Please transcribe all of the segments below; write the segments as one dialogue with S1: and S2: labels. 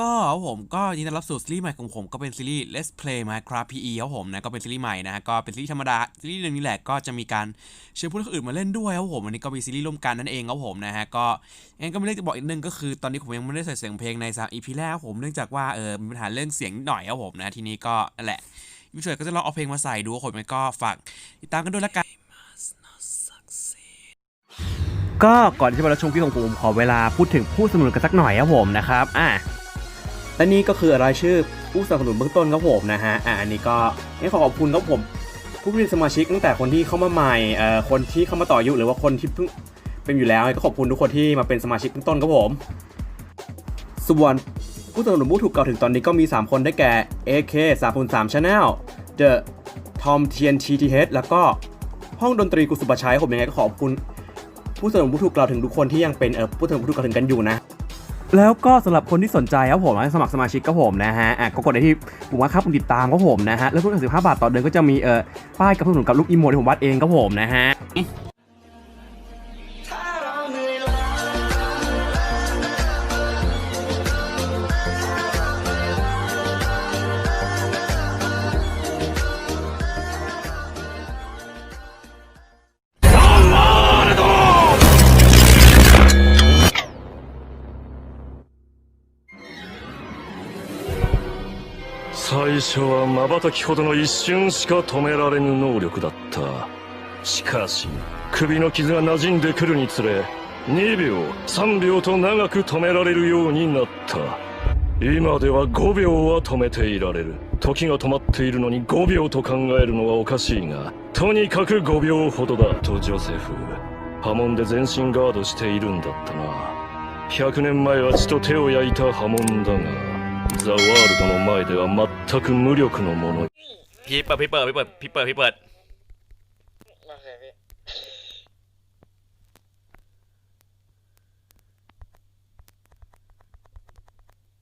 S1: ก็ครับผมก็ยินดีต้อนรับสู่ซีรีส์ใหม่ของผมก็เป็นซีรีส์ Let's Play Minecraft PE ครับผมนะก็เป็นซีรีส์ใหม่นะฮะก็เป็นซีรีส์ธรรมดาซีรีส์เรื่องนี้แหละก็จะมีการเชิญผู้เล่นคนอื่นมาเล่นด้วยครับผมอันนี้ก็เป็นซีรีส์ร่วมกันนั่นเองครับผมนะฮะก็งั้นก็ไม่ได้จะบอกอีกนึงก็คือตอนนี้ผมยังไม่ได้ใส่เสียงเพลงในสาม EP แรกครับผมเนื่องจากว่าเออมีปัญหาเรื่องเสียงนิดหน่อยครับผมนะทีนี้ก็นั่นแหละวิเศษก็จะลองเอาเพลงมาใส่ดูครับผมมันก็ฝากติดตามกันด้วยละกัน
S2: ก็ก่อนที่จะมาชมคลิปของผมขอเวลาพูดถึงผู้สนับสนุนกันสักหน่อยครับผมนะครับอะ และนี่ก็คือรายชื่อผู้สนับสนุนเบื้องต้นครับผมนะฮะอะอันนี้ก็นี่ขอขอบคุณครับผมผู้เป็นสมาชิกตั้งแต่คนที่เข้ามาใหม่เอ่อคนที่เข้ามาต่ออายุหรือว่าคนที่เพิ่งเป็นอยู่แล้วก็ขอบคุณทุกคนที่มาเป็นสมาชิกเบื้องต้นครับผมส่วนผู้สนับสนุนผู้ถูกกล่าวถึงตอนนี้ก็มี 3 คนได้แก่ AK 3 3 3 Channel The Tom TNTTH แล้วก็ห้องดนตรีกุสุปชัยผมยังไงก็ขอบคุณ ผู้สนับสนุนผู้ถูกกล่าวถึงทุกคนที่ยังเป็นเออผู้สนับสนุนผู้ถูกกล่าวถึงกันอยู่นะ แล้วก็สำหรับคนที่สนใจครับผมสมัครสมาชิกครับผมนะฮะอะก็กดได้ที่ปุ่มว่าครับปุ่มติดตามครับผมนะฮะแล้วทุกสิบห้าบาทต่อเดือนก็จะมีเอ่อป้ายกับสนุนกับลูกอีโมที่ผมวาดเองครับผมนะฮะ
S3: 最初は瞬きほどの一瞬しか止められぬ能力だった。しかし首の傷が馴染んでくるにつれ2秒3秒と長く止められるようになった。今では5秒は止めていられる。時が止まっているのに5秒と考えるのはおかしいがとにかく5秒ほどだとジョセフ。波紋で全身ガードしているんだったな。100年前は血と手を焼いた波紋だがザ・ワールドの前では全く無力のもの
S1: พี่เปิดพี่เปิดพี่เปิดพี่เปิดพี่เปิด
S4: โอเคพี่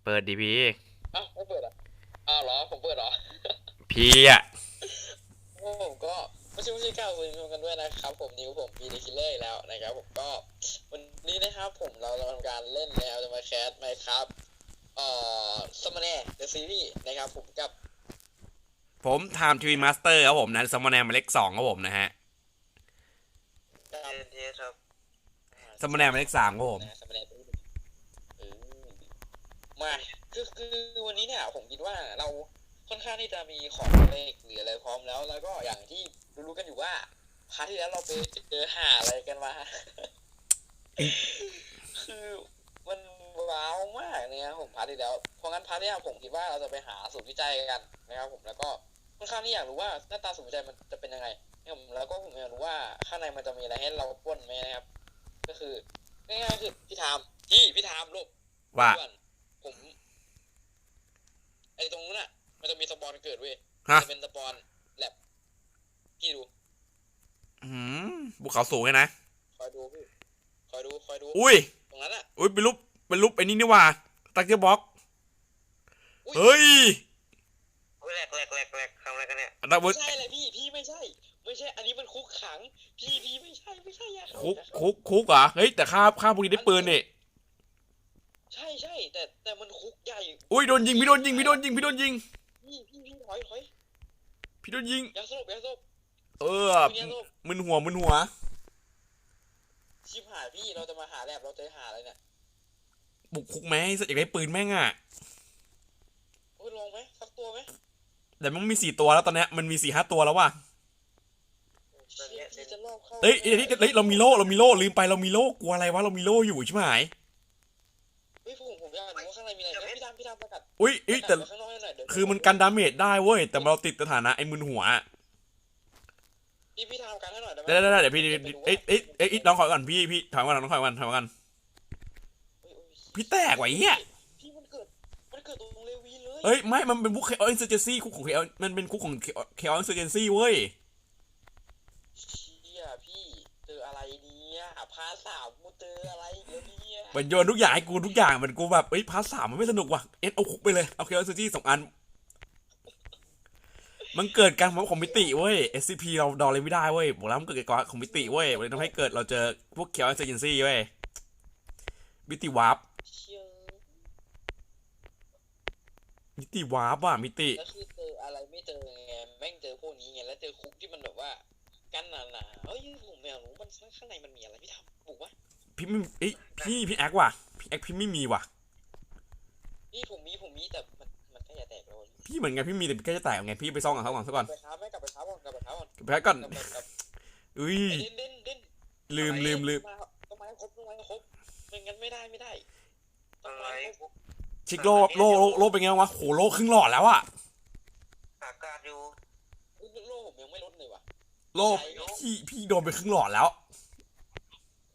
S1: เปิดดีพี่
S4: อ้าวไม่เปิดอ่ะอ้าวเหรอ ผมเปิดเหรอ
S1: พี่อ่ะ
S4: ผมก็ไม่ใช่ไม่ใช่ก้าวคุณชมกันด้วยนะครับ ผมนิวผมปีดีคิลเลอร์แล้วนะครับผมก็วันนี้นะครับผมเราจะทำการเล่นแล้วจะมาแคสไหมครับ เอ่อสมแนเดอะซีรีส์นะครับผมกับ
S1: ผมไทม์ทีวีมาสเตอร์ครับผมนะสมอแนมเล็กสองครับผมนะฮะ
S4: การเทสครับ
S1: สมอแนมเล็กสามครับผม
S4: นะสมแนตัวนี้เออมาคือคือวันนี้เนี่ยผมคิดว่าเราค่อนข้างที่จะมีของเลขหรืออะไรพร้อมแล้ว แล้วก็อย่างที่รู้ๆกันอยู่ว่าพาร์ทที่แล้วเราไปเจอหาอะไรกันมา คือมัน ว้าวมากนะครับผมพาร์ทที่แล้วเพราะงั้นพาร์ทเนี้ยผมคิดว่าเราจะไปหาสูตรวิจัยกันนะครับ ผมแล้วก็ค่อนข้างที่อยากรู้ว่าหน้าตาสูตรวิจัยมันจะเป็นยังไงนะครับผมแล้วก็ผมอยากรู้ว่าข้างในมันจะมีอะไรให้เราปล้นไหมนะครับ ก็คือง่ายๆคือพี่ทามพี่พี่ทามลูก
S1: ว่า
S4: ด่นผมไอ้ตรงนู้นน่ะ มันจะมีสปอนเกิดเว้ย
S1: ฮะ
S4: จะเป็นสปอนแลบพี่ดู
S1: อืมบุกเขาสูงเลยนะ
S4: คอยดูพี่คอยดูคอยดู
S1: อุ้ย
S4: ตรงนั้นอะ
S1: อุ้ยเป็นรูป เป็นรูปไอ้นี่นี่ว่าตักเจอร์บ็อก
S4: อุ๊ย
S1: เฮ้ย
S4: แหลกแหลกแหลกแหลกทำอะไรกันเนี่ย
S1: อันนั้นเว้
S4: ไม่
S1: ย
S4: ใช่เลยพี่พี่ไม่ใช่ ไม่ใช่ อันนี้มันคุกขัง พี่พี่ไม่ใช่ไม่ใช่อย่าเข้า
S1: คุก
S4: อย่าเข้า
S1: คุกคุกเหรอเฮ้ยแต่ข้าข้าพวกนี้ได้ปืนนี่
S4: ใช่ใช่แต่แต่มันคุกใหญ่
S1: อุ้ยโดนยิงพี่โดนยิงพี่โดนยิงพี่โดนยิง
S4: พี่พี่พี่ถอยถอย
S1: พี่โดนยิง
S4: อย่าสลบอย่าสลบ
S1: เออมึนหัวมึนหัว
S4: ชิบหายพี่เราจะมาหาแลบเราจะหาอะไรเนี่ย
S1: บุกคุกไหมอยากได้ปืนแม่งอะ
S4: โอ้ยลองไหมสักตัวไหม
S1: แต่มันมีสี่ตัวแล้วตอนเนี้ยมันมีสี่ห้าตัวแล้วว่ะ
S4: เชี่ยพี่จะรอบเข้า
S1: เอ้ยเอ้ยเอ้ยเรามีโล่เรามีโล่ลืมไปเรามีโล่กลัวอะไรวะเรามีโล่อยู่ใช่ไหม
S4: เฮ้ยผมผมอยากรู้ว่าข้างในมีอะไรเฮ้ยพี่ทามพี่ทามประกาศ
S1: อุ้ยเอ้ยแต่
S4: ประกาศไว้ข้างนอกให้หน่อยเดี๋ยว
S1: คือมันกันดาเมจได้เว้ย แต่เราติดสถานะไอ้มึนหัวอะ
S4: พี่พี่ทามกันให้หน่อยได้ไหม
S1: ได้ได้ได้เดี๋ยวพี่
S4: จะไปดู
S1: เอ้ยเอ้ยเอ้ยเอ้ยน้องขอก่อนพี่พี่ถอยก่อนน้องขอก่อนถอยก่อน
S4: เฮ้ยเฮ้ย
S1: พี่แตกว่ะไอ้เหี้ย
S4: พี่มันเกิดมันเกิดตรงเลวีเลย
S1: เอ้ยไม่ มันเป็นบุกเคออินเซอร์เจนซี่คุกของเคอมันเป็นคุกของเคออินเซอร์เจนซี่เว้ย
S4: เชี่ยพี่เจออะไรเนี่ยพาสามกูเจออะไรอีกแล้วเนี่ย
S1: มันโยนทุกอย่างให้กูทุกอย่างมันกูแบบเอ้ยพาร์ทสามมันไม่สนุกว่ะเอ็นเอาคุกไปเลยเอาเคออินเซอร์เจนซี่สองอัน มันเกิดการของของมิติเว้ย SCP เราดอเลยไม่ได้เว้ยบอกแล้วมันเกิดการของมิติเว้ยมันเลยทำให้เกิดเราเจอพวกเคออินเซอร์เจนซี่เว้ยมิติวาร์ป
S4: เชี่ย
S1: มิติวาร์ปอะมิติ
S4: แล้วคือเจออะไรไม่เจอไงแม่งเจอพวกนี้ไงแล้วเจอคุกที่มันแบบว่ากั้นหนาๆเอ้ยผมไม่อยากรู้มันข้างในมันมีอะไรพี่ทำบุกวะ
S1: พี่ไม่เอ้ยพี่พี่แอคว่ะพี่แอคพี่ไม่มีว่ะ
S4: นี่ผมมีผมมีแต่มันมันก็อย่าแตกเลย
S1: พี่เหมือนกันพี่มีแต่พี่แค่จะแตกไงพี่ไปซ่องกับเขาก่อนซะก่อน
S4: ไปเท้าไหมกลับไปเท้าก่อนกลับไปเท้าก่อน
S1: ไปก่อน
S4: กลับไปกลับ
S1: อุ้ย
S4: เด่นเด่นเด่น
S1: ลืมลืมลืมา
S4: ต้องมาให้ครบต้องมาให้ครบไม่งั้นไม่ได้ไม่ได้ต้องมาให้ครบ
S1: ชิคโลโลโลโลเป็นไงวะโหโลครึ่งหลอดแล้วอะ
S5: อากาศอยู่
S4: อุ๊ยโลผมยังไม่ลดเลยว่ะ
S1: โลพี่พี่โดนไปครึ่งหลอดแล้ว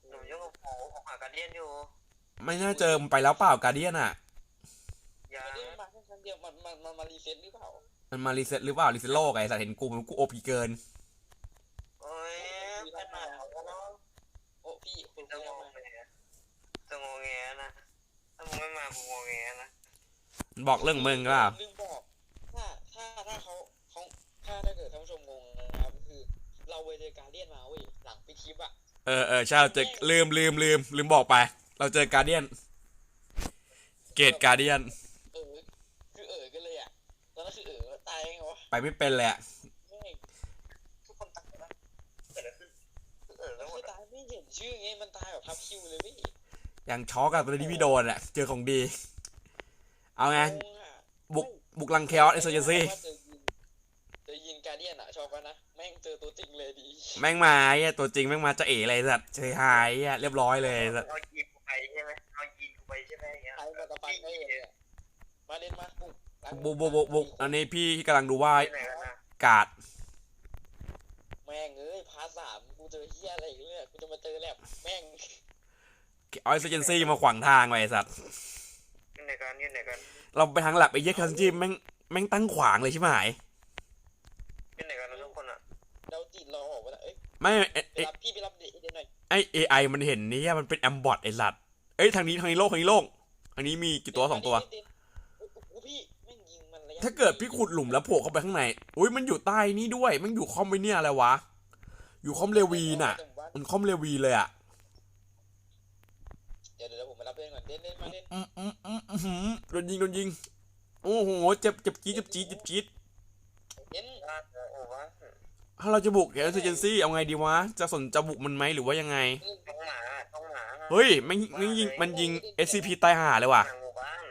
S5: หนูยังกับโผของหากาเดียนอยู่
S1: ไม่น่าเจอมันไปแล้วเปล่าการเดียนอะ
S5: ยัง
S4: ไม่ได้มาแค่ครั้งเดียวมันมันมันมารีเซ็ตหรือเปล่า
S1: มันมารีเซ็ตหรือเปล่ารีเซ็ตโลกไอ้สัตว์เห็นกูมันกูโอพีเกิน
S5: โอ้ยไม่มาแล้วเนาะ
S4: โอ้พี่คุณ
S5: จะ
S4: ไม่
S5: ง
S4: ได้
S5: ง
S4: มา
S5: แงจะงงแงนะถ้ามึง ไม่มากูงงแงนะ
S1: มันบอกเรื่องมึงก็เปล่า
S4: ลืมบอกถ้าถ้าถ้าเขาเขาถ้าถ้าเกิดท่านผู้ชมงงนะครับคือเราไปเจอการเดียนมาเว้ยหลังไปคลิปอะ
S1: เออเออใช่เราเจอลืมลืมลืมลืมบอกไป เราเจอการเดียน เกตการเดียน
S4: เออคือเออกันเลยอะตอนนั้นคือเออตายไงวะ
S1: ไปไม่เป็นเลยอะ
S4: แม่ง
S5: ทุกคนตักนะเกิดอะไรขึ้นเออ
S4: แล้
S5: แล้ววหม
S4: คือ
S5: ด
S4: ตายไม่เห็นชื่อไงมันตายแบบทับคิวเลยพี่
S1: ยังช็อกกับตอนที่พี่โดนอะเจอของดี เอาไง
S4: งงอะ
S1: บุกบุกลังแคอสเอเซอร์เจนซี่
S4: เจอยิงเจอยิงการเดียนอะชอบกันนะ แม่งเจอตัวจริงเลยดี
S1: แม่งมาไอ้เหี้ยตัวจริงแม่งมาจะเอ๋เลยสัตว์เฉยหายอะเรียบร้อยเลยสัตว์
S5: เอายีนกูไปใช่ไหมเอายีนกูไปใช่ไหมอย่างเงี้ย
S4: ใครมาตะปันได้เลยอะมาเล่นมาบุกหลัง
S1: บุกบุกบุกบุกอันนี้พี่กำลังดูว่า
S5: ที่ไหนกันนะ
S1: กาด
S4: แม่งเอ้ยพาร์ทสามกูเจอเฮียอะไรอีกเนี่ยกูจะมาเจอแลบแม่ง
S1: ออยเซนซี่มาขวางทางไว้ไอ้สัตว์
S5: ที่ไหนกันที่ไหนกัน
S1: เราไปทางหลับไอ้เหี้ยคันจิมแม่งแม่งตั้งขวางเลยใช่ไหม
S5: ที่ไหนกันทุกคนอะ
S4: เราติดเราออกมาแล้วเอ้ย
S1: ไม่ไอ้
S4: ไป
S1: ไอ้
S4: รับพี่ไปรับเด็กเด็กหน่อย
S1: ไอ้เอไอมันเห็นนี่มันเป็นแอมบอทไอ้สัตว์เอ้ยทางนี้ทางนี้โลกทางนี้โลกทางนี้มีกี่ตัวสองตัว
S4: เด็กๆโอ้โหพี่แม่งยิงมันระยะ
S1: ถ้าเกิดพี่ขุดหลุมแล้วโผล่เข้าไปข้างใน อุ้ยมันอยู่ใต้นี่ด้วย มันอยู่คอมไว้เนี่ยอะไรวะ อยู่คอมเลวีน่ะ มันคอมเลวีเลยอะ
S4: เดี๋ยวเดี๋ยวผมไป รับเล่นก่อนเล่นเล่นมาเล่น
S1: อืมอืมอืมอืมหืมโดนยิงโดนยิง โอ้โห เจ็บเจ็บจี๊ดเจ็บจี๊ดเจ็บจี๊ด
S4: เล่น
S5: อ่าโอ้วะ
S1: ถ้าเราจะบุกเอลเจนซี่เอาไงดีวะ จะสนจะบุกมันไหมหรือว่ายังไง
S5: ต้องหมาต้องหมา
S1: เฮ้ยแม่งแม่งยิงมันยิง SCP ตายห่าเลยว่ะ
S5: หมู่บ้าน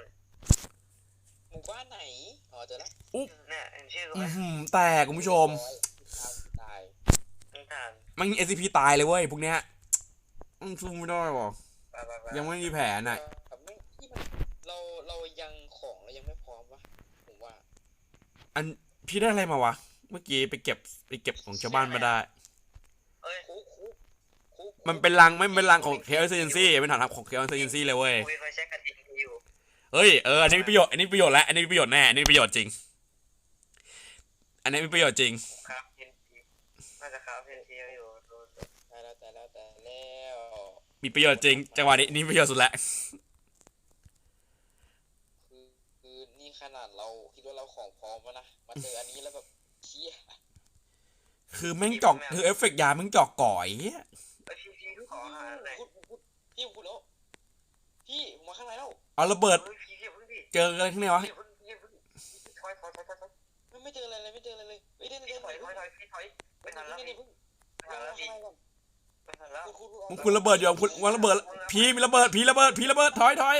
S4: หมู่บ้านไหนอ๋อเจอแล้ว
S5: เนี่ยชื่อกูไห
S1: อื
S5: ม
S1: อหือแตกคุณผู้ชม
S4: ตาย
S5: ต้องทาน
S1: มันยิง SCP ตายเลยเว้ยพวกเนี้ยมันสู้ไม่ได้ว่ะ ยังไม่มีแผนอะ
S4: แบบไม่ที่มันเราเรายังของเรายังไม่พร้อมวะผมว่า
S1: อันพี่ได้อะไรมาวะ เมื่อกี้ไปเก็บไปเก็บของชาวบ้านมาได้
S5: เอ้ย
S4: คุกคุกคุก
S1: มันเป็นรังไม่เป็นรังของเคลเจนซี่เป็นฐานทัพของเคลเจนซี่เลยเว้ย
S5: คุยไฟแช็กกระทิงอยู่
S1: เฮ้ยเอออันนี้มีประโยชน์อันนี้มีประโยชน์แล้วอันนี้มีประโยชน์แน่อันนี้มีประโยชน์จริง อันนี้มีประโยชน์จริง
S5: ครับ
S1: มีประโยชน์จริง จังหวะนี้นี่ประโยชน์สุดแล้ว
S4: คือคือนี่ขนาดเราคิดว่าเราของพร้อมแล้วนะมาเจออันนี้แล้วแบบเชี่ย
S1: คือแม่งจอกคือเอฟเฟกต์ยาแม่งจอกก่อยเหี้ย
S5: ไอพีพีขอหาหน่อย
S4: พูดพูดพี่พูดแล้วพี่ผมมาข้างในแล้ว
S1: เอาระเบิด
S5: เฮ้ยพีพีพึ่งดิ
S1: เจออะไรข้างในวะ
S5: พีพึ่งพีพึ่งถอยถอยถอยถอยถอย
S4: ไม่ไม่เจออะไรเลยไม่เจออะไรเลยเฮ้ยเดิน
S5: พี่
S4: เดิน
S5: ถอย
S4: เดิน
S5: ถอยถอยพี่ถอยไม่ทันแล้ว
S4: เดิ
S5: พี่
S4: นเพิ่ง
S5: ไม่ทันแล้ว
S4: ข้าง
S5: พี่
S4: ในก่อน
S5: ไม่ทันแล้ว
S4: คุณคุณ
S1: มึงคุณระเบิดอยู่คุณวางระเบิดพีมีระเบิดพีระเบิดพีระเบิดถอยถอย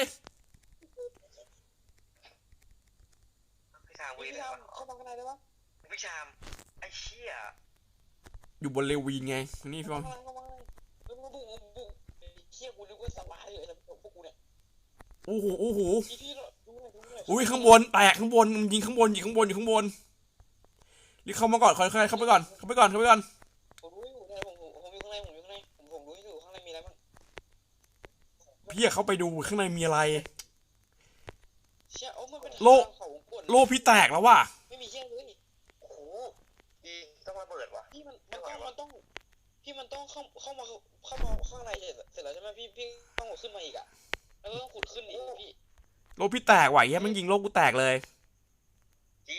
S5: พี่ชาม
S4: พี่
S5: วิ่ง
S4: พี่
S5: เลย
S4: ทำ
S5: วะ
S4: เข้ามาข้างในได้ปะ
S5: พี่ชามไอ้เชี่ย
S1: อยู่บนเลวีนไงนี่พี่บอล
S4: เข้ามาเข้ามาเฮ้ยมาบุกมาบุกเชี่ยกูนึกว่าสบายเลยแต่พวกกูเนี่ย
S1: โอ้โหโอ้โห
S4: พี่พี่ดูหน่อยดูหน่อย
S1: อุ้ยข้างบนแตกข้างบนมันยิงข้างบนยิงข้างบนอยู่ข้างบนรีบเข้ามาก่อนค่อยๆเข้าไปก่อนเข้าไปก่อนเข้าไปก่อน พี่อยากเข้าไปดูข้างในมีอะไร
S4: เชี่ยโอ้มันเป็น
S1: โล
S4: ทางเขากด
S1: โลพี่แตกแล้วว่ะ
S4: ไม่มีเชี่ยเลย
S5: โอ้โหพี่ต้องมาเปิดว่ะ
S4: พี่มันมันต้องมันต้อง พี่มันต้องเข้าเข้ามาเข้ามาข้างในเสร็จเสร็จแล้วใช่ไหมพี่พี่ต้องขุดขึ้นมาอีกอะแล้วก็ต้องขุดขึ้นอีกพี่
S1: โลพี่แตกว่ะเหี้ยมันยิงโลกูแตกเลย
S5: จี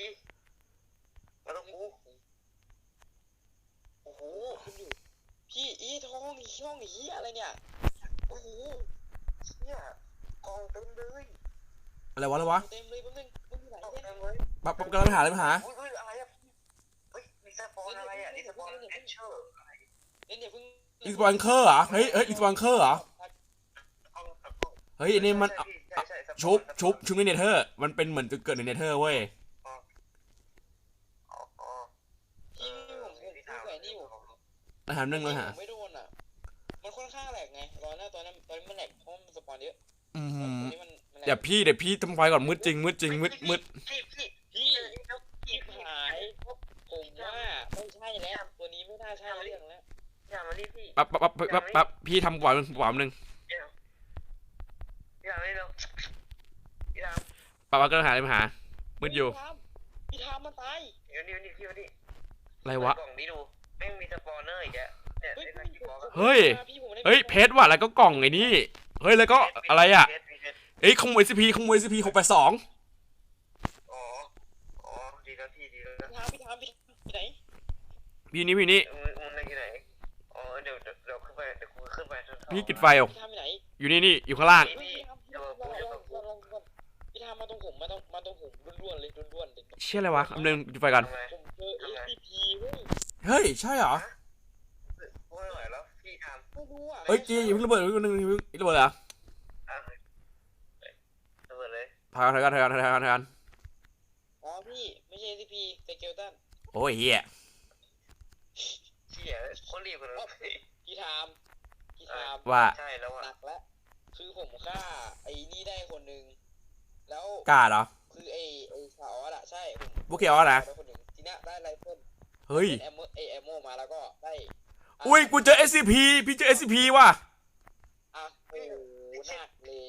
S5: มาต้องกูโอ้โห
S4: ขึ้นอยู่พี่อีท้องอีช่องอีเหี้ยอะไรเนี่ยโอ้โห
S5: เชี่ยกองเต็มเลย
S1: อะไรวะอะไรวะ
S4: เต็มเลยแป๊บนึงมึงอยู่ไหน
S5: กอง
S4: เนี่ย
S5: เต็ม
S1: ปั๊บปั๊บกำลังหาเลยมาหา
S5: อุ้ยอุ้ยอะไรอะเฮ้ยรีสปอนอะไรอะรีสปอนแอคเชอร์
S4: เล่นอย่าเพิ่ง
S1: อีสปอนเคอร์เหรอ เฮ้ยเฮ้ยอีสปอนเคอร์เหรอ
S5: เอาเอาเอา
S1: เฮ้ยอันนี้มัน
S5: ใช่พี่ใช่ใช่สปอน
S1: ชุบ
S5: สปอน
S1: ชุบชุบในเนเธอร์ มันเป็นเหมือนจุดเกิดในเนเธอร์เว้ย
S5: อ๋ออ๋อ
S4: ที่ผมผมพูดใส่นี่ผม
S1: นะฮะเรื่องเลยฮะ
S4: ผมไม่โดนอะ มันค่อนข้างแหลกไงตอนนั้นตอนนั้นตอนนี้มันแหลกเพราะมันสปอนเยอะ
S1: อื
S4: ตอน
S1: ม
S4: นี้มันมันแหลก
S1: เดี๋ยวพี่เดี๋ยวพี่ทำไฟก่อนมืดจริงมืดจริงมืดมืด
S5: พี่พี่
S4: พี่
S5: พี่ครับ
S4: พี่
S5: พี่
S4: หายผมว่าไม่ใช่แล้วตัวนี้ไม่น่าใช่เรื่องแล้ว
S5: อย่ามาดิพี่
S1: ปั๊บปั๊บปั๊บปั๊บปั๊บพี่ทำปล่อยมันปล่อยมันหนึ่ง
S5: อย่าไม่เร็วพี่ท
S1: ปั๊บปั๊บก็หาเลยมาหามืดอยู่
S4: พี่ทามมันตายำ
S5: เดี๋ยวนี้นี่พี่มาดิ
S1: อะไรวะ
S5: กล่องนี้ดูแม่งมีสปอนเนอร์อีกแล้ว เนี่ย
S4: เฮ้ย
S5: ใน
S4: พี่
S5: กีบอล
S1: เฮ้ย
S4: พี่ผมไม่ได้
S1: เฮ้ย เพชรว่ะ แล้วก็กล่องไอ้นี่ เฮ้ย แล้วก็อะไรอะ
S5: เพชเพชร
S1: เอ้ยขโมย SCP ขโมย SCP หกแปดสอง
S5: อ๋อ อ๋อ ดีแล้วพี่ดีแล้ว
S4: พี่ทามพี่ทามพี่ทามที่ไหน
S1: พี่นี่พี่นี่
S5: มึงมึงอยู่ไหน อ๋อเดี๋ยวเดี๋ยวเดี๋ยวขึ้นไปเดี๋ยวกูขึ้นไปชั้นสอง
S1: พี่กิดไฟออก
S4: พี่ทามที่ไหน
S1: อยู่นี่นี่อยู่ข้างล่าง
S4: เฮ้ยพี่ทามพี่ทามลองลองลองลองลองพี่ทามมาตรงผมมาตรงมาตรงผมล้วนๆเลยล้วนๆเลย
S1: เชี่ยอะไรวะอันนึงจุดไฟก่อน
S5: ทำไม
S4: ผมเจอ SCP เว้ย
S1: เฮ้ย ใช่เหรอ
S5: กูไม่ไหวแล้วพี่ทำ
S4: ไม่รู้อะ
S1: เฮ้ยจีอย่าเพิ่งระเบิดอย่าเพิ่งอย่าเพิ่งระเบิดเหรอ
S5: อะระเบิดเลย
S1: ถอยก่อนถอยก่อนถอยก่อนถอยก่อนถอยก่อน
S4: อ๋อพี่ไม่ใช่ SCP สเกลตัน
S1: โอ้ยเฮีย
S5: เชี่ยคนรีบเลยพี่
S4: พี่ทามพี่ทาม
S1: ว่า
S5: ใช่แล้วอะ
S4: หนักแล้วคือผมฆ่าไอ้นี่ได้คนหนึ่งแล้ว
S1: กล้าเหรอ
S4: คือไอ้ไอ้สาวอะใช่ผม
S1: พวกเขียวอะนะ
S4: ได้คนหนึ่งทีเนี้ยได้ไรเฟิล
S1: เฮ้ย
S4: แอมโมไอแอมโมมาแล้วก็ได้ะ
S1: อุ้ยกูเจอ SCP พี่เจอ SCP ว่ะ
S4: อะโอ้โหหนักเลย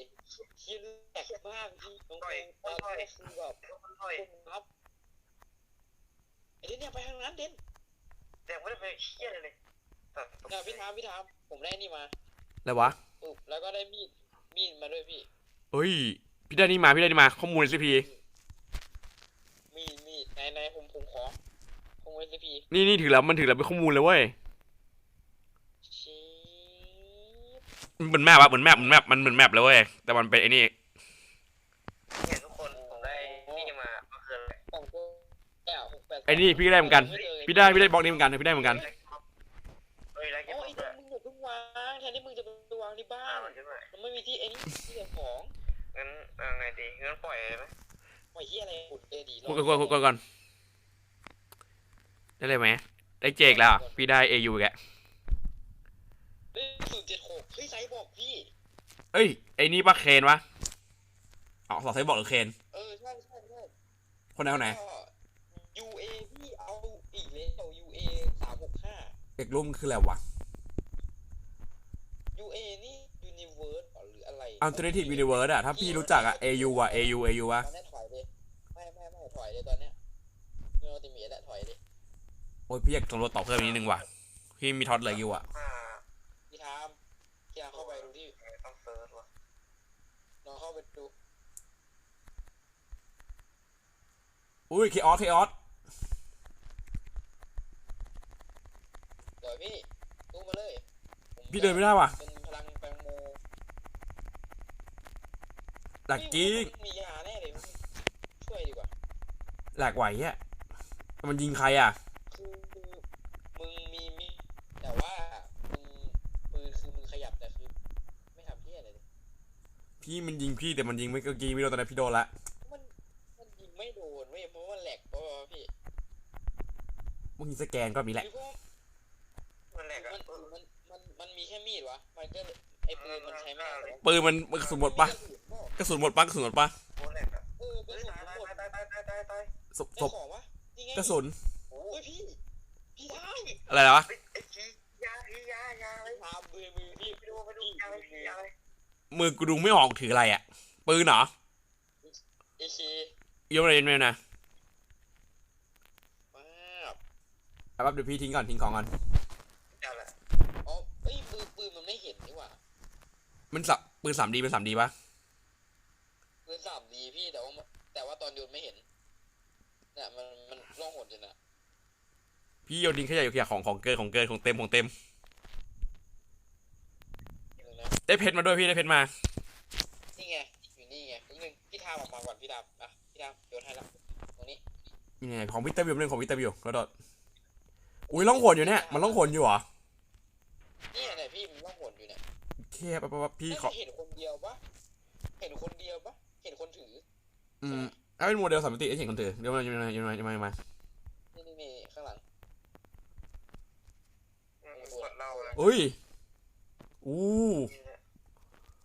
S4: คิดแหลกมากพี่ตรงๆตอนแรกคือแบบ
S5: คนถอย
S4: คนรับไอ้เดนเนี่ยไปทางนั้นเดน
S5: แต่ไม่ได้ไปเชี่ยเลยแต่
S4: เนี่ยพี่ทามพี่ทามผมได้นี่มา
S1: อะไรวะ
S4: ปุ๊บแล้วก็ได้มีดมีดมาด้วยพี่
S1: เฮ้ย พี่ได้นี่มาพี่ได้นี่มาข้อมูล SCP
S4: มีดมีดในในผมผมขอผมเอสพี
S1: นี่นี่ถือแล้วมันถือแล้วเป็นข้อมูลเลยเว้ย เหมือนแมปอะเหมือนแมปเหมือนแมปมันเหมือนแมปเลยเว้ยแต่มันเป็นไอ้นี่
S5: เนี่ยทุกคนผมได้นี่มาเมื่อคืนเลย
S4: สองตัวแก้วหกแปด
S1: ไอ้นี่พี่ก็ได้เหมือนกัน พี่ได้พี่ได้บล็อกนี้เหมือนกันพี่ได้เหมือนกัน
S5: เฮ้ยแล้ว
S4: โอ้
S5: เก็บ
S4: ย
S5: ของ
S4: มึงอย่าเพิ่งวางแทนที่มึงจะไปวางที่บ้า
S5: อ้าวนใช่ไหม
S4: มันไม่มีที่ไอ้นี่ที่เก็บของ
S5: งั้นเอาไงดีงั้นปล่อยเลยไหม
S4: ปล่อยที่อะไรอุดเอดี
S1: กดกดกดกดก่อนได้เลยไหมได้เจกแล้วอะพี่ได้ AU อีกแล้ว
S4: เฮ้ยศูนย์เจ็ดหกเฮ้ยไซบอกพี่
S1: เอ้ย ไอ้นี่ปะเคนวะอ๋อสองไซส์บอกหรือเคน
S4: เออใช่ใช่ใช่
S1: คนไหนคนไหน
S4: ก็ UA พี่เอาอีกแล้ว UA สามหกห้า
S1: เอกรุ่มคืออะไรวะ
S4: UA นี่ Universe เหรอหรืออะไร
S1: Alternative Universe อะถ้าพี่รู้จักอะ AU อะ AU AU อะ
S4: ตอนนี้ถอยเลยไม่ไม่ไม่ถอยเลยตอนเนี้ยเนื้อติเมียแหละถอยเลย
S1: โอ้ยพี่อยากสำรวจต่อเพิ่มอีกนิดนึงว่ะ พี่มีท็อตเหลืออยู่อะ
S5: อ่า
S4: พี่ทามพี่ทามเข้าไปดูที่
S5: ต้องเซิร์ชว่ะ
S4: ลองเข้าไปดู
S1: อุ้ยเคออสเคออส
S4: เดี๋ยวพี่ดูมาเลยผม
S1: พี่เดินไม่ได้ว่ะ
S4: เป็นพลังแตงโม
S1: หลักจริง
S4: มียาแน่เลยช่วยดีกว่า
S1: หลักไหวอะมันยิงใครอะ
S4: คือมึงมีมีแต่ว่ามึงปืนคือมึงขยับแต่คือ ไม่ทำเพี้ยอะไรเลย
S1: พี่มันยิงพี่แต่มันยิงไม่เมื่อกี้ไม่โดนตอนนั้นพี่โดนละ
S4: มันมันยิงไม่โดนเว้ยเพราะว่าแหลกเพราะว่าพี่
S1: มึงยิงสแกนก็มีแหละ
S4: คือเพราะ
S5: มันแหลก
S4: มั
S5: อะ
S4: นมันมันมันมีแค่มีดวะมันก็ไอ้ปืนมันใช้ไม่ได้แต่ว่า
S1: ปืนมันมันกระสุนหมดปะกระสุนหมดปะกระสุนหมดปะ
S5: โอ้แหลกอะ
S4: เออก
S5: เฮ้
S4: ระ
S5: ย
S4: สุน
S5: ตาย
S4: มันหมด
S5: ตายตายตายตายตาย
S1: ศพ
S4: ได้
S1: ศพ
S4: ของวะนี่ไง
S1: กระสุน
S5: โอ้
S4: โอ้ยพี่พี่ทาม
S1: อะไรนะวะ
S5: เฮ้ยไอ้
S4: มือ
S1: กูดูไม่ออกถืออะไรอะปืนเหรอ
S4: เอเค
S1: ยกอะไรยังไงนะ
S4: มาบ
S1: เอาแป๊บเดี๋ยวพี่ทิ้งก่อนทิ้งของก่อน
S5: ยาแหละ
S4: อ๋อเอ้ยปืนปืนมันไม่เห็นนี่หว่า
S1: มันสับปืนสามดีเป็นสามดีปะ
S4: ปืนสามดีพี่แต่ว่ามันแต่ว่าตอนโยนไม่เห็นเนี่ยมันมันล่องหนจนอะ
S1: พี่โยนทิ้งขยะอยู่ขยะของของเกินของเกินของเต็มของเต็ม
S4: เดี๋ยวนะ
S1: ได้เพชรมาด้วยพี่ได้เพชรมา
S4: นี่ไงอยู่นี่ไงนิดนึงพี่ทามออกมาก่อนพี่ทามอะพี่ทามโยนให้ละตรงนี้
S1: นี่ไงของพี่เตอร์บิวหนึ่งของพี่เตอร์บิวกระโดดอุ้ยล่องหนอยู่เนี่ยมันล่องหนอยู่เหรอ
S4: เนี่ยเนี่ยพี่มันล่องหนอยู่เนี่ย
S1: โอเคแป๊บแป๊บแป๊บพี่ขอ
S4: เห็นคนเดียวปะเห็นคนเดียวปะเห็นคนถือ
S1: อืมถ้าเป็นโมเดลสามมิติไอ้เห็นคนถือเดี๋ยวมาเดี๋ยวมาเดี๋ยวมาเดี๋ยวมาเดี๋ยวมา
S4: นี่นี่นี่ข้างหลัง
S5: อืมกดเราเลย
S1: อุ้ย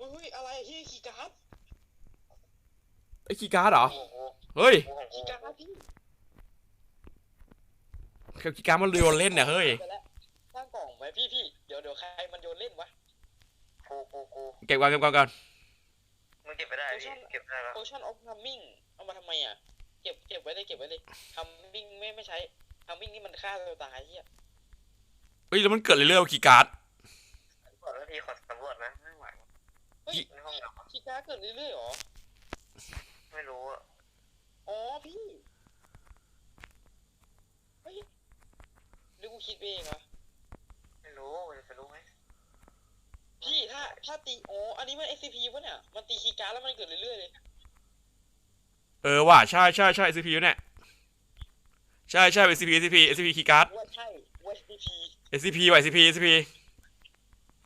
S1: อู้
S4: อุ้ยอุ้ยอะไรที่คีย์การ์ด
S1: ไอ้คีย์การ์ดเหรอ
S5: โอ้โห
S1: เฮ้ย
S5: โอ้โห
S4: คีย์การ์ดพี่
S1: คีย์การ์ดมันโยนเล่นเนี่ยเฮ้ย
S4: ไปแล้วสร้างกล่องไหมพี่พี่เดี๋ยวเดี๋ยวใครมันโยนเล่นวะ
S5: กูกูกู
S1: เก็บก่อนเก็บก่อนก่อน
S5: มึงเก็บไปได้พี่เก็บได้แล้ว
S4: Ocean of Humming เอามาทำไมอะ เก็บเก็บไว้เลยเก็บไว้เลย Humming ไม่ไม่ใช้ Humming นี่มันฆ่าตัวตายเฮีย
S1: เฮ้ยแล้วมันเกิดเรื่อยๆกับคีย์การ์ด
S5: ก่อนแล้วพี่ขอสำรวจนะไม่ไหว
S4: เฮ้ ย
S5: ในห้องเราอะ
S4: คีย์การ์ดเกิดเรื่อยๆหรอ
S5: ไม่รู้อะ
S4: อ๋อพี่เฮ้ยหรือกูคิดไปเองวะ
S5: ไม่รู้จะไปรู้ไหม
S4: พี่ถ้าถ้าตีอ๋ออันนี้มัน SCP วะเนี่ย มันตีคีย์การ์ดแล้วมันเกิดเรื่อยๆเลย
S1: เออว่ะใช่ใช่ใช่ SCP เนี่ยใช่ใช่เป็น SCP SCP SCP คีย์การ์ด
S4: ว่าใช่ว่า SCP
S1: SCP ว่ะ SCP SCP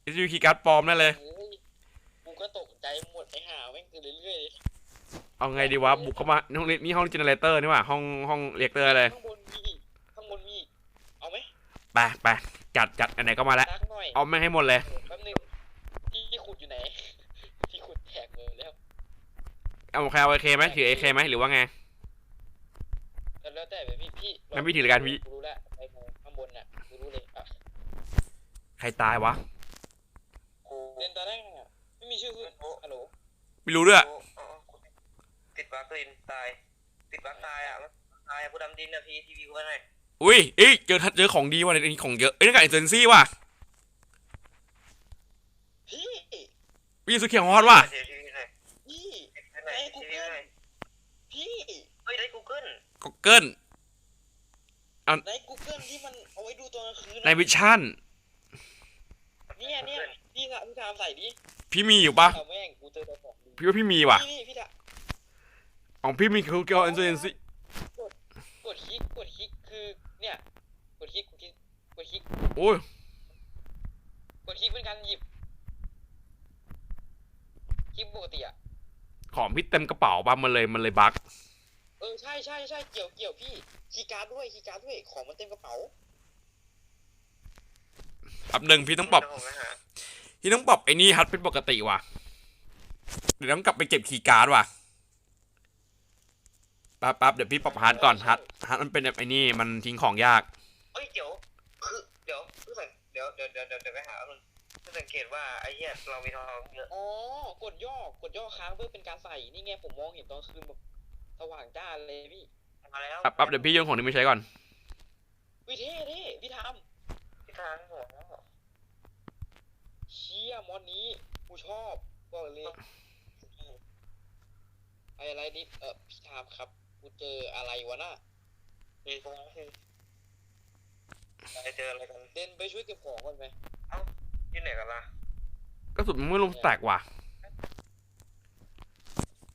S1: SCP คีย์การ์ดปลอมนั่นเลย
S4: เฮ้ยกูก็ตกใจหมดไอ้ห่าแม่ง เกิดเรื่อยๆเลย
S1: เอาไงดีวะบุกเข้ามาห้องนี้นี่ห้องเจเนเรเตอร์นี่หว่าห้องห้องเรียกเตอร์เลย
S4: ข้างบนมีอีกข้างบนมีอีกเอาไหม
S1: ไปไปจัดจัดอันไหนก็มาแล้ว
S4: ดักหน่อย
S1: เอาไม่งให้หมดเลย
S4: แป๊บนึงที่ขุดอยู่ไหน ที่ขุดแตกเลยแล้ว
S1: เอาใครเอาไอเคไหมถือไอเคไหมหรือว่าไง
S4: แล้วแต่แบบพี่พี่
S1: งั้นพี่ถือรายการพี่
S4: รู้แล้วไปข้างบนน่ะกูรู้เลยอะ
S1: ใครตายวะ
S5: กู
S4: เรียนตอนแรกอะไม่มีชื่อขึ้นฮัลโหล
S1: ไม่รู้ด้วย
S5: กูอ๋อกูติดบั๊กลินตายติดบั๊กตายอะมันตายอะกูดำดินอะพี่ทีวีกูไว้หน่อย
S1: อุ้ยเอ้ยเจอเจอของดีว่ะในนี้ของเยอะเอ้ยนั่นกับเอเจนซี่ว่ะ
S4: พี่
S1: วิสุเคียงฮอตว่ะ
S5: เสียทีวีหน่อย
S4: พี่
S5: ให้หน่อยทีวีหน่อย
S4: พี่
S5: เฮ้ยได้กูเกิล
S1: ก็เกิล
S4: ใน Google ที่มันเอาไว้ดูตอนกลางคืน
S1: ในวิชั่น
S4: เนี่ยเนี่ยพี่ทำพี่ทำใส่ดิ
S1: พี่มีอยู่ปะ
S4: เอาแม่งกูเจอตัวของดี
S1: พี่ว่าพี่มีว่ะ
S4: พี่พี่ท
S1: ของพี่มีคือเกี่ยวกับเอเจนซี่ำ
S4: กดคลิกกดคลิกคือเนี่ยกดคลิกกดคลิกกดคลิก
S1: โอ้ย
S4: กดคลิกเป็นการหยิบคลิกปกติอะ
S1: ของพี่เต็มกระเป๋าปะมันเลยมันเลยบั๊ก
S4: เออใช่ใช่ใช่เกี่ยวเกี่ยวพี่คีย์การ์ดด้วยคีย์การ์ดด้วยของมันเต็มกระเป๋า
S1: แป๊บหนึ่งพี่ต้องปรับ
S5: เดี๋ยวผมไปหา
S1: พี่ต้องปรับไอ้นี่ฮัทเป็นปกติว่ะ เดี๋ยวต้องกลับไปเก็บคีย์การ์ดว่ะแป๊บแป๊บเดี๋ยวพี่ปรับฮัทก่อนฮัทฮัทมันเป็นแบบไอ้นี่มันทิ้งของยาก
S5: เฮ้ยเดี๋ยวคือเดี๋ยวเพิ่งสังเดี๋ยวเดี๋ยวเดี๋ยวเดี๋ยวเดี๋ยวไปหามึงเพิ่งสังเกตว่าไอ้เหี้ยเรามีทองเยอะ
S4: อ๋อกดย่อกดย่อค้างเพื่อเป็นการใส่นี่ไงผมมองเห็นตอนคืนแบบสว่างจ้าเลยพี่
S5: มาแล้ว
S1: แป๊บแป๊บเดี๋ยวพี่โยนของนี้ไม่ใช้ก่อน
S4: วิเท่เท่พี่ท
S5: พี่ทางหัวำ
S4: เชี่ยมอนนี้กูชอบบอกเลยไออะไรดิเออพี่ทามครับกูเจออะไรวะน่ะ
S5: มีตรงนั้นคือไปเจออะไรกัน
S4: เดินไปช่วยเก็บของก่อนไหม
S5: ที่ไหนกันล่ะ
S1: ก็สุดมันไม่ลงสแต็กว่ะ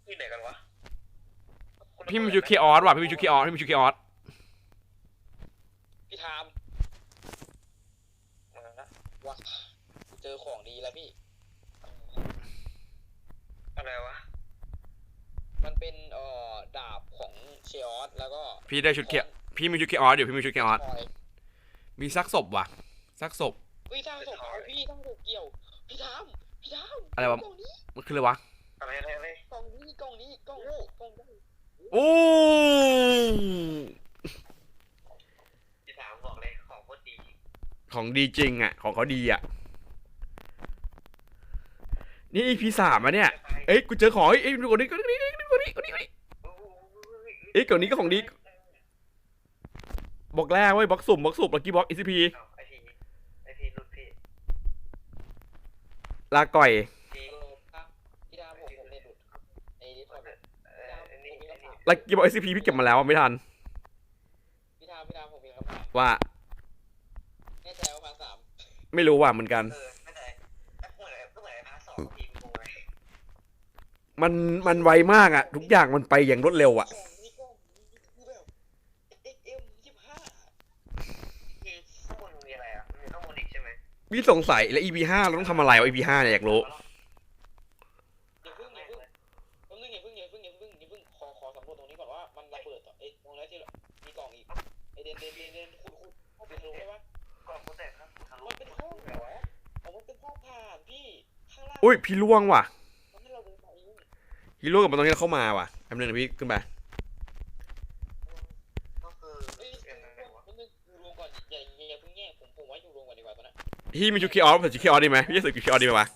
S5: ที่ไหนกันวะ
S1: พี่มีชูเคออสว่ะพี่มีชูเคออสพี่มีชูเคออส
S4: พี่ทาม
S5: มาละ
S4: ว้ากู เจอของดีแล้วพี่
S5: อะไรวะ
S4: มันเป็นเอ่อดาบของเชออสแล้วก็
S1: พี่ได้ชุดเคพี่มีชูเคออสเดี๋ยวพี่มีชูเคออส
S4: คอย
S1: มีซักศพว่ะซักศพ
S4: เฮ้ยตั้งศพเอาพี่ตั้งศพเกี่ยว พี่ทามพี่ทาม
S1: อะไรวะ
S4: กล่องนี้
S1: มันคืออะไรวะ
S5: อะไรอะไรอะไร
S4: กล่องนี้กล่องนี้กล่องนี้กล่องนี้
S1: โอ้
S5: ที่ถามบอกเลยของโคตรดี
S1: ของดีจริงอะ ของเขาดีอะ นี่ EP สามอะเนี่ย เอ้ยกูเจอของเอ้ยเอ้ยดูก่อนนี้ก่อนนี้ก่อนนี้ก่อนนี้ก่อนนี้ก่อนนี้เอ้ยก่อนนี้ก็ของดีบอกแรกเว้ยบล็อกสุ่มบล็อกสุ่มลักกี้บล็อก ECP
S5: ไอพีไอพีหลุดพี่
S1: ลาก่อย
S5: พี
S4: เออครับพี่ทามผมผมเล่นหลุดไอ้นี่ถอด
S5: เอออันนี้อันนี้
S1: ลักกี้บล็อก ECP พี่เก็บมาแล้วอะไม่ทัน
S4: พี่ทามพี่ทามผมมีคำถาม
S1: ว่า
S4: แน่ใจว่ามาสาม
S1: ไม่รู้ว่ะเหมือนกัน
S5: เออ มันมันไว
S1: มากอะทุกอย่างมันไปอย่างรวดเร็วอะพี่สงสัยแล้ว EP ห้าเราต้องทำอะไรวะ EP ห้าเนี่ยอยากรู้
S4: อุ้ยพี่ล่
S1: วงว่ะ พี่ล่วงกับมันตรงนี้เข้ามาว่ะแป๊บนึงนะพี่ขึ้นไป
S5: ก็คือ
S4: เฮ้ย
S5: ยังไงวะ
S4: มันนึงอยู่รวมก่อนอย่าอย่าเพิ่งแยกผมผมว่าอยู่รวมก่อนดีกว่าตอนนั้น
S1: พี่มีชุดคีออสผมชุดคีออสดีไหมพี่จะใส่ชุดคีออสดีไหมวะ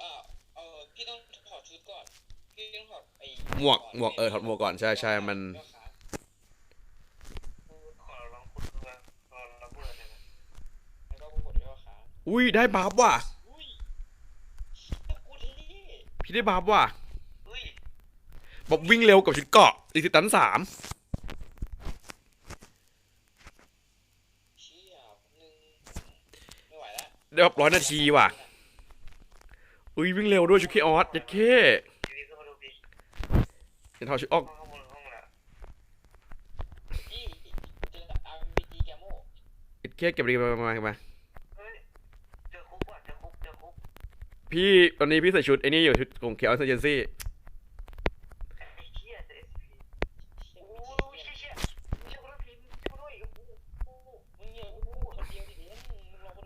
S4: อ่าเออพี่ต้องถอดชุดก่อนพี่ต้องถอดไอ้
S1: หมวกหมวกเออถอดหมวกก่อนใช่ใช่มัน
S5: ขอลองขุดดูนะขอลองพูดอะไรนะ
S4: แล้วก็กดย่อขา
S1: อุ้ยได้บัฟว่ะ
S4: อุ้ยแต่กูเท่
S1: พี่ได้บัฟว่ะบัฟวิ่งเร็วกับชุดเกาะอีสิตันสาม
S4: เชี่ยนึงไม่ไหวแล้ว
S1: ได้บัฟร้อยนาทีว่ะ อุ้ยวิ่งเร็วด้วยชุดเคออสยัดเข้
S5: ทีนี้ก็ดูดี
S1: เห็นถอชุดออก
S4: เจอ RBG แกโม
S1: ยัดเข้เก็บดีมามามามา
S5: เฮ้ยเจอคุกว่ะเจอคุกเจอคุก
S1: พี่ตอนนี้พี่ใส่ชุดไอ้นี่อยู่ชุดของเคี
S5: ยว
S4: เซนเจนซี่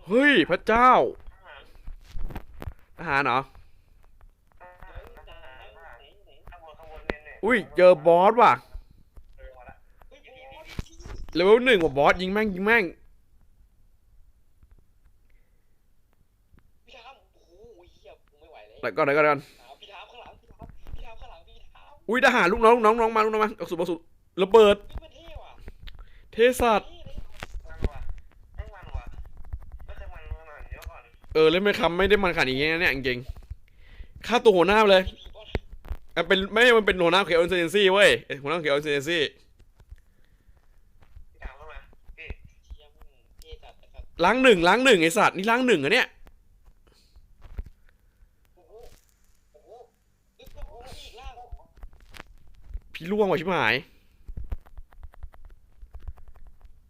S1: เฮ้ย พระเจ้า
S5: ทหาร
S1: เหรอ อุ้ย เจอบอสว่ะ
S5: เล
S4: เว
S1: ลหนึ่งว่ะบอสยิงแม่งยิงแม่ง
S4: พี่ทามโอ้โหเหี้ยกูไม่ไหวแล้ว
S1: ไห นก่อนไหนก่อนไหนก่อน
S4: อ่าพี่ทามข้างหลังพี่ทามพี่ทามข้างหลังพี่ทาม
S1: อุ้ยทหารลูกน้องลูกน้องน้องมาลูกน้องมาเอาสุดเอาสุดระเบิด
S4: เฮ้ยมันเท่ว่ะ
S1: เทสัตว์
S4: เท่เลย
S5: มันว่ะไอ้มันว่ะไม่เคยมันขนาดนี้มาก่อน
S1: เออเล่นไม่คำไม่ได้มันขนาดนี้นะเนี่ยจริงๆค่าตัวหัวหน้าไปเลย
S4: พี่บอส
S1: อะเป็นไม่มันเป็นหัวหน้าเขียวเอนเซนซี่เว้ยเอ้ยหัวหน้าเขียวเอนเซนซี่
S5: พี่ถามเข้ามาพี่
S4: เชี่ยมึงเท่จัดนะครับ
S1: ล้างหนึ่งล้างหนึ่งไอสัตว์นี่ล้างหนึ่งอะเนี่ย
S4: โอ้โหโอ้โหเฮ้ยโอ้โหอีกล่าง
S1: พี่ล่วงว่ะชิบหาย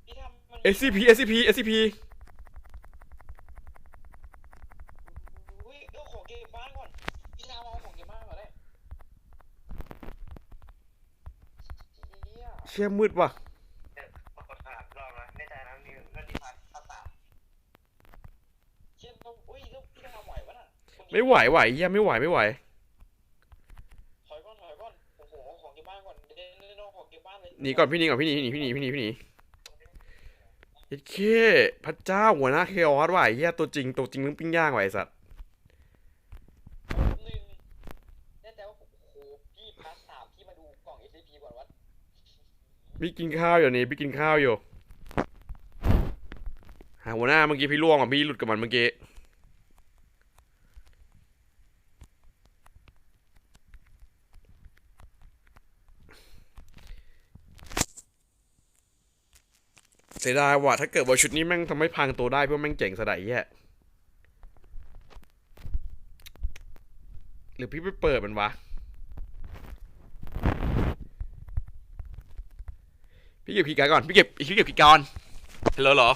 S4: พี่ทำมัน
S1: SCP SCP SCP
S4: เฮ้ยเอาของเก็บบ้านก่อนพี่ทำเอาของเก็บบ้านก่อนได้เชี่ย
S1: เชี่ยมืดว่ะ
S5: เดี๋ยวปรากฏการณ์รอบนะในใจนะมีเรื่องที่ผ่านภาษา
S4: เชี่ยต้องอุ้ยแล้วพี่ทำไหววะน่ะคนนี้
S1: ไม่ไหวไหวเหี้ยไม่ไหวไม่ไหว
S4: หนีก่อน
S1: พี่หนีก่อนพี่หนีพี่หนีพี่หนีพี่หนีพี่หนีเอ็ดเคพระเจ้าหัวหน้าเคออสว่ะไอ้เหี้ยตัวจริงตัวจริงเรื่องปิ้งย่างว่ะไอสัตว์
S4: หนึ่งแน่ใจว่าโอ้โหพี่พาร์ทสามพี่มาดูกล่อง SCP ก่อนว่า
S1: พี่กินข้าวอยู่นี่พี่กินข้าวอยู่หาหัวหน้าเมื่อกี้พี่ล่วงอะพี่หลุดกับมันเมื่อกี้ สียดายว่ะถ้าเกิดว่าชุดนี้แม่งทำให้พังตัวได้เพื่อแม่งเจ๋งสะใดแย่หรือพี่ไปเปิดมันวะ พี่เก็บคีการก่อน พี่เก็บพี่เก็บคีการฮัลโหลหรอ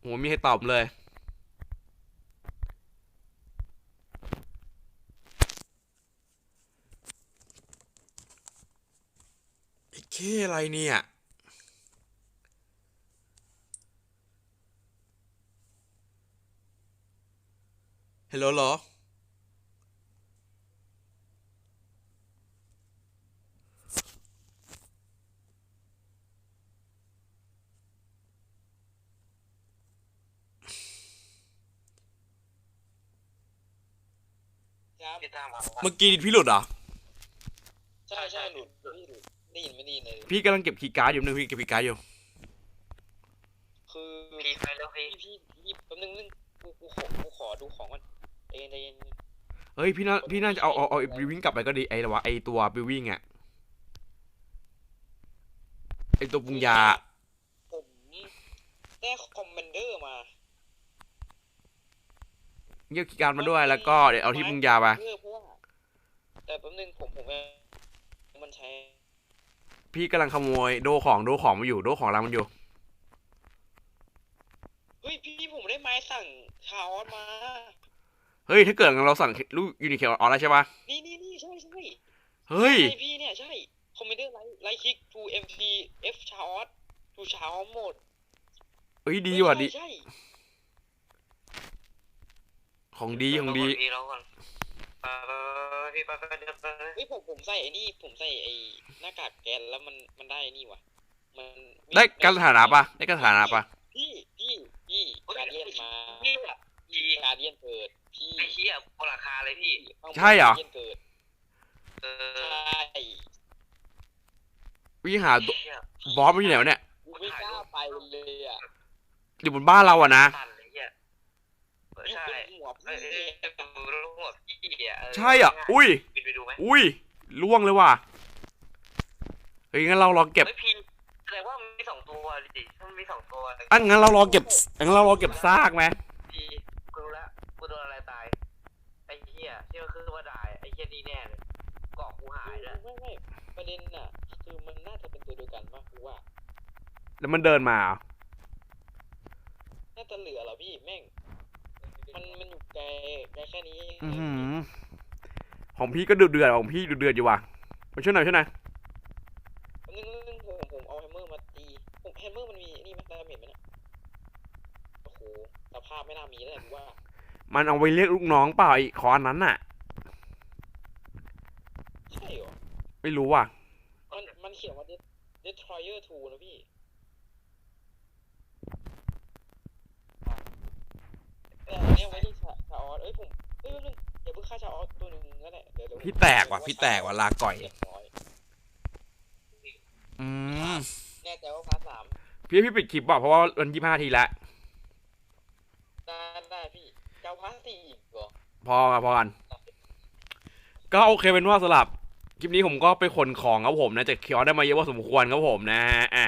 S1: โหมีให้ตอบเลย ไอ้เคอะไรเนี่ย ฮัลโหลเหรอ
S4: ครับ
S5: พี่ตามมา
S1: เมื่อกี้พี่หลุดเหรอ
S4: ใช่ใช่หลุดพี่หลุดได้ยินไม่ได้ยินเลย
S1: พี่กำลังเก็บคีย์การ์ดอยู่นึงพี่เก็บคีย์การ์ดอยู่
S4: คือ
S5: พี่ไปแล้วพี่
S4: พี่พี่พี่แป๊บนึงนึงกูกูขอกูขอดูของก่อนใจ เย็นใจเย็น
S1: เฮ้ยพี่น่าพี่น่าจะเอาเอาเอาบิววิ่งกลับไปก็ดีไอ้ละวะไอ้ตัวบิววิ่งอะไอ้ตัวปรุงยา
S4: ผมได้คอมเมนเดอร์มา
S1: เงียบคีย์การ์ดมาด้วยแล้วก็เดี๋ยวเอาที่ปรุงยาไป
S4: เพื่อเพราะว่าแต่แป๊บนึงผมผมมันใช้
S1: พี่กำลังขโมยโดของโดของมาอยู่โดของรังมันอยู่า
S4: ยสั่งชาออสมา
S1: เฮ้ย ถ้าเกิดเราสั่งลูกยูนิเคออนแล้วใช่ปะ
S4: นี่นี่นี่ใช่ใช่
S1: เฮ้ย
S4: ใช่พี่เนี่ยใช่ คอมเมนเดอร์ไลท์ไลท์คลิก to mt f ชาออส to ชาออสหมด
S1: เฮ้ยดีว่ะดี
S4: ใช่
S1: ของดีของดี
S5: พี่เราก่อนไปไปไปพี่ไปไปเดินไปเลย
S4: เฮ้ยผมผมใส่ไอ้นี่ผมใส่ไอ้หน้ากากแกนแล้วมันมันได้ไอ้นี่ว่ะ มันมี
S1: ได้การสถานะปะได้การสถานะปะ
S4: พี่พี่พี่การเดียนมา
S5: พี่อะอี
S4: การเดียนเกิด พี่
S5: ไอ้เหี้ยพอราคาเลยพี่
S4: ข้างบน
S1: ใช่เหรอ
S4: Guardian เกิด
S5: เอ
S4: ใช
S5: อ่
S1: วิ่งหาตัว
S5: เหี้ย
S1: บอสมันอยู่ไหนวะเนี่ย
S4: กูไม่กล้าไปเลยอะ
S1: อยู่บนบ้านเราอะนะ
S5: สั่นเลยเหี้ยเออ
S4: อยู่
S5: ใช่
S4: บนหัว
S5: เอ้
S4: พี่
S5: ยเอ้ยเอ้ยดูรูปหัวพี่อะเใช่
S1: อะ อุ้ย
S5: บินไปดูไหม
S1: อุ้ยล่วงเลยว่ะเฮ้ยงั้นเรารอเก็บ
S5: เฮ้ยพี่แสดงว่ามันมีสองตัวดิมันมีสองตัว
S1: อันงั้นเรารอเก็บงั้นเรารอเก็บซากไหม
S5: พี่ นี่แน่เลยเกาะกูหายด้วย
S4: ไม่ไม่ประเด็นน่ะ คือมันน่าจะเป็นตัวเดียวกันปะกูว่า
S1: แล้วมันเดินมาเหรอ
S4: น่าจะเหลือเหรอพี่แม่ง มันมันอยู่ไกลไกลแค่นี้เอง
S1: อื้อหือของพี่ก็เดือดเดือดของพี่เดือดเดือดอยู่ว่ะมาช่วยหน่อยช่วยหน่อย
S4: นึงนึงผมผมเอาแฮมเมอร์มาตี ผมแฮมเมอร์มันมีนี่ไหมดาเมจไหมเนี่ยโอ้โหสภาพไม่น่ามีแล้วแหละกูว่า
S1: มันเอาไปเรียกลูกน้องเปล่าไอ้คอนนั้นน่ะ
S4: ใช่เหรอ
S1: ไม่รู้ว่ะ
S4: มันมันเขียนว่า Det- Destroyer 2นะพี่แต่อันเนี้ยไว้ที่ชาชาออสเอ้ยผมเอ้ยแป๊บนึงอย่าเพิ่งฆ่าชาออสตัวหนึ่งก็ได้เดี๋ยวเดี๋ยวผม
S6: พี่แตกว่ะ พี่แตกว่ะ ลาก่อย
S4: เรียบร้อย
S1: อืม
S4: แน่ใจว่าพาร์ทสาม
S1: พี่พี่ปิดคลิปบอกเพราะว่ามันยี่ห้าทีแล้ว
S4: ได้ได้พี่เจ้าพาร์ทสี่อีกเหรอ
S1: พอกันพอกันก็โอเคเป็นว่าสำหรับ คลิปนี้ผมก็ไปขนของครับผมนะจากคิออได้มาเยอะพอสมควรครับผมนะฮะอะ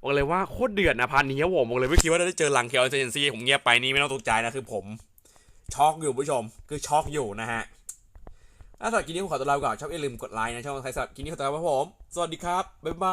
S1: บอกเลยว่าโคตรเดือดนะพันนี้ครับผมบอกเลยไม่คิดว่าจะได้เจอหลังเคียวเซนซี่ผมเงียบไปนี่ไม่ต้องตกใจนะคือผมช็อกอยู่ผู้ชม คือช็อกอยู่นะฮะถ้าสำหรับคลิปนี้ผมขอตัวลาไปก่อนชอบอย่าลืมกดไลค์นะช่องไทยสำหรับคลิปนี้ขอตัวลาไปครับผม สวัสดีครับบ๊ายบาย